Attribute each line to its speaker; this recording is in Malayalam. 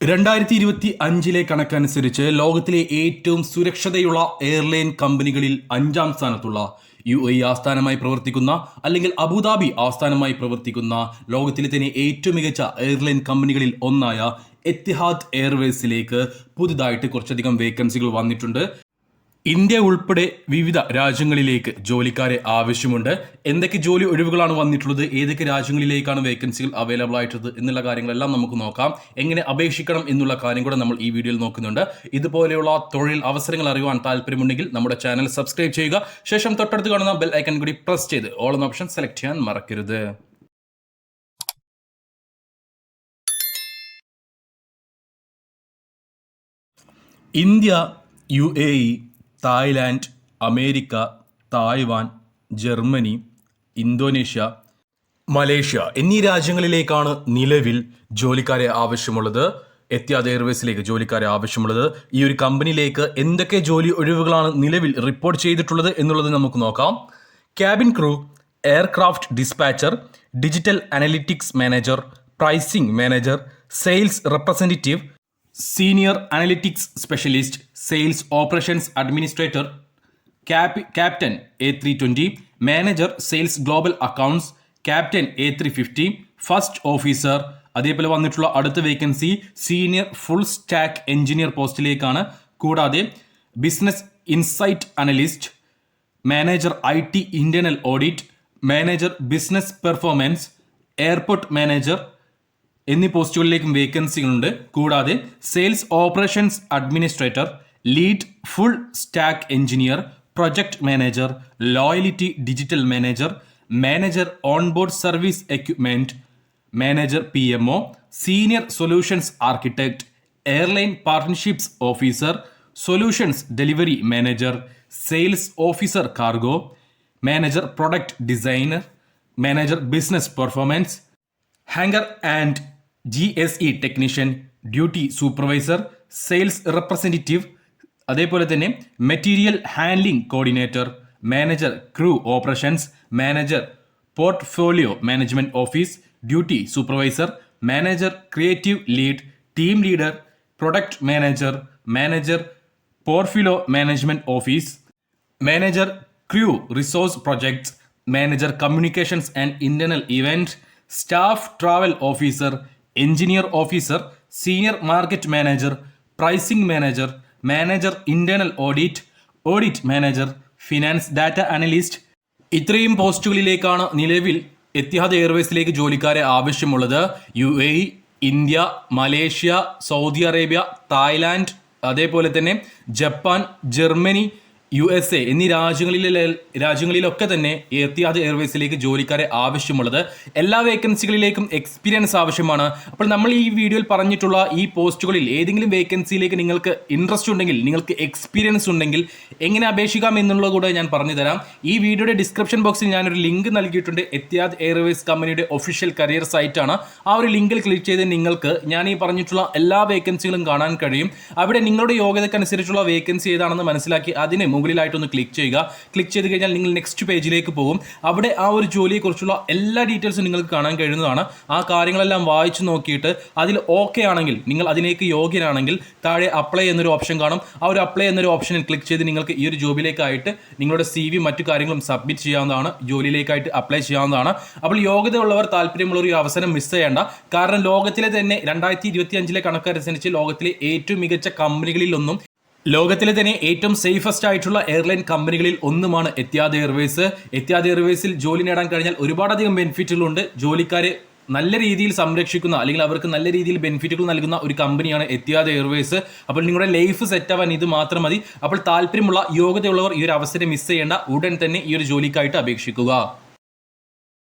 Speaker 1: രണ്ടായിരത്തി ഇരുപത്തി അഞ്ചിലെ കണക്കനുസരിച്ച് ലോകത്തിലെ ഏറ്റവും സുരക്ഷതയുള്ള എയർലൈൻ കമ്പനികളിൽ അഞ്ചാം സ്ഥാനത്തുള്ള യു എ ആസ്ഥാനമായി പ്രവർത്തിക്കുന്ന അല്ലെങ്കിൽ അബുദാബി ആസ്ഥാനമായി പ്രവർത്തിക്കുന്ന ലോകത്തിലെ തന്നെ ഏറ്റവും മികച്ച എയർലൈൻ കമ്പനികളിൽ ഒന്നായ എത്തിഹാദ് എയർവേസിലേക്ക് പുതുതായിട്ട് കുറച്ചധികം വേക്കൻസികൾ വന്നിട്ടുണ്ട്. ഇന്ത്യ ഉൾപ്പെടെ വിവിധ രാജ്യങ്ങളിലേക്ക് ജോലിക്കാരെ ആവശ്യമുണ്ട്. എന്തൊക്കെ ജോലി ഒഴിവുകളാണ് വന്നിട്ടുള്ളത്? ഏതൊക്കെ രാജ്യങ്ങളിലേക്കാണ് വേക്കൻസികൾ അവൈലബിൾ ആയിട്ടുള്ളത്? എന്നുള്ള കാര്യങ്ങളെല്ലാം നമുക്ക് നോക്കാം. എങ്ങനെ അപേക്ഷിക്കണം എന്നുള്ള കാര്യം കൂടെ നമ്മൾ ഈ വീഡിയോയിൽ നോക്കുന്നുണ്ട്. ഇതുപോലെയുള്ള തൊഴിൽ അവസരങ്ങൾ അറിയുവാൻ താല്പര്യമുണ്ടെങ്കിൽ നമ്മുടെ ചാനൽ സബ്സ്ക്രൈബ് ചെയ്യുക. ശേഷം തൊട്ടടുത്ത് കാണുന്ന ബെൽ ഐക്കൺ കൂടി പ്രസ് ചെയ്ത് ഓൾ എന്ന ഓപ്ഷൻ സെലക്ട് ചെയ്യാൻ മറക്കരുത്. India U A E Thailand America Taiwan Germany Indonesia Malaysia എന്നീ രാജ്യങ്ങളിലേക്കാണ് നിലവിൽ ജോലിക്കാരെ ആവശ്യമുള്ളത്. എത്തിയാദ് എയർവേസിലേക്ക് ജോലിക്കാരെ ആവശ്യമുള്ളത്. ഈ ഒരു കമ്പനിയിലേക്ക് എന്തൊക്കെ ജോലി ഒഴിവുകളാണ് നിലവിൽ റിപ്പോർട്ട് ചെയ്തിട്ടുള്ളത് എന്നുള്ളത് നമുക്ക് നോക്കാം. Cabin crew aircraft dispatcher digital analytics manager pricing manager sales representative senior analytics specialist sales operations administrator cap captain A three twenty manager sales global accounts captain A three fifty first officer. അതേപോലെ വന്നിട്ടുള്ള അടുത്ത vacancy senior full stack engineer പോസ്റ്റിലേക്കാണ്. കൂടാതെ business insight analyst manager I T internal audit manager business performance airport manager എന്നീ പോസ്റ്റുകളിലേക്കും വേക്കൻസികളുണ്ട്. കൂടാതെ sales operations administrator lead full stack engineer project manager loyalty digital manager manager onboard service equipment manager P M O senior solutions architect airline partnerships officer solutions delivery manager sales officer cargo manager product designer manager business performance hangar and G S E technician duty supervisor sales representative അതേപോലെ തന്നെ material handling coordinator manager crew operations manager portfolio management office duty supervisor manager creative lead team leader product manager manager portfolio management office manager crew resource projects manager communications and internal event staff travel officer engineer officer senior market manager pricing manager manager internal audit audit manager finance data analyst. ഇത്രയും പോസ്റ്റുകളിലേക്കാണ് നിലവിൽ എത്തിഹാദ് എയർവേസിലേക്ക് ജോലിക്കാരെ ആവശ്യമുള്ളത്. U A India Malaysia Saudi Arabia Thailand അതേപോലെ തന്നെ Japan Germany U S A എന്നീ രാജ്യങ്ങളിലെ രാജ്യങ്ങളിലൊക്കെ തന്നെ എത്തിയാദ് എയർവേസിലേക്ക് ജോലിക്കാരെ ആവശ്യമുള്ളത്. എല്ലാ വേക്കൻസികളിലേക്കും എക്സ്പീരിയൻസ് ആവശ്യമാണ്. അപ്പോൾ നമ്മൾ ഈ വീഡിയോയിൽ പറഞ്ഞിട്ടുള്ള ഈ പോസ്റ്റുകളിൽ ഏതെങ്കിലും വേക്കൻസിയിലേക്ക് നിങ്ങൾക്ക് ഇൻട്രസ്റ്റ് ഉണ്ടെങ്കിൽ നിങ്ങൾക്ക് എക്സ്പീരിയൻസ് ഉണ്ടെങ്കിൽ എങ്ങനെ അപേക്ഷിക്കാം എന്നുള്ളത് കൂടെ ഞാൻ പറഞ്ഞു തരാം ഈ വീഡിയോയുടെ ഡിസ്ക്രിപ്ഷൻ ബോക്സിൽ ഞാനൊരു ലിങ്ക് നൽകിയിട്ടുണ്ട്. എത്തിയാദ് എയർവേസ് കമ്പനിയുടെ ഒഫീഷ്യൽ കരിയർ സൈറ്റാണ്. ആ ഒരു ലിങ്കിൽ ക്ലിക്ക് ചെയ്ത് നിങ്ങൾക്ക് ഞാൻ ഈ പറഞ്ഞിട്ടുള്ള എല്ലാ വേക്കൻസികളും കാണാൻ കഴിയും. അവിടെ നിങ്ങളുടെ യോഗ്യതക്കനുസരിച്ചുള്ള വേക്കൻസി ഏതാണെന്ന് മനസ്സിലാക്കി അതിന് മുകളിലായിട്ടൊന്ന് ക്ലിക്ക് ചെയ്യുക. ക്ലിക്ക് ചെയ്ത് കഴിഞ്ഞാൽ നിങ്ങൾ നെക്സ്റ്റ് പേജിലേക്ക് പോകും. അവിടെ ആ ഒരു ജോലിയെക്കുറിച്ചുള്ള എല്ലാ ഡീറ്റെയിൽസും നിങ്ങൾക്ക് കാണാൻ കഴിയുന്നതാണ്. ആ കാര്യങ്ങളെല്ലാം വായിച്ചു നോക്കിയിട്ട് അതിൽ ഓക്കെ ആണെങ്കിൽ നിങ്ങൾ അതിലേക്ക് യോഗ്യനാണെങ്കിൽ താഴെ അപ്ലൈ എന്നൊരു ഓപ്ഷൻ കാണും. ആ ഒരു അപ്ലൈ എന്നൊരു ഓപ്ഷനിൽ ക്ലിക്ക് ചെയ്ത് നിങ്ങൾക്ക് ഈ ഒരു ജോബിലേക്കായിട്ട് നിങ്ങളുടെ സി വി മറ്റു കാര്യങ്ങളും സബ്മിറ്റ് ചെയ്യാവുന്നതാണ്. ജോലിയിലേക്കായിട്ട് അപ്ലൈ ചെയ്യാവുന്നതാണ്. അപ്പോൾ യോഗ്യതയുള്ളവർ താല്പര്യമുള്ള ഒരു അവസരം മിസ് ചെയ്യേണ്ട. കാരണം ലോകത്തിലെ തന്നെ രണ്ടായിരത്തി ഇരുപത്തി അഞ്ചിലെ കണക്കനുസരിച്ച് ലോകത്തിലെ ഏറ്റവും മികച്ച കമ്പനികളിലൊന്നും ലോകത്തിലെ തന്നെ ഏറ്റവും സേഫസ്റ്റ് ആയിട്ടുള്ള എയർലൈൻ കമ്പനികളിൽ ഒന്നുമാണ് എത്തിയാദ് എയർവേസ് എത്തിയാദ് എയർവേസിൽ ജോലി നേടാൻ കഴിഞ്ഞാൽ ഒരുപാടധികം ബെനിഫിറ്റുകളുണ്ട് ജോലിക്കാരെ നല്ല രീതിയിൽ സംരക്ഷിക്കുന്ന അല്ലെങ്കിൽ അവർക്ക് നല്ല രീതിയിൽ ബെനിഫിറ്റുകൾ നൽകുന്ന ഒരു കമ്പനിയാണ് എത്തിയാദ് എയർവേസ് അപ്പോൾ നിങ്ങളുടെ ലൈഫ് സെറ്റ് ആവാൻ ഇത് മാത്രം മതി. അപ്പോൾ താല്പര്യമുള്ള യോഗ്യതയുള്ളവർ ഈ ഒരു അവസരം മിസ് ചെയ്യേണ്ട. ഉടൻ തന്നെ ഈ ഒരു ജോലിക്കായിട്ട് അപേക്ഷിക്കുക.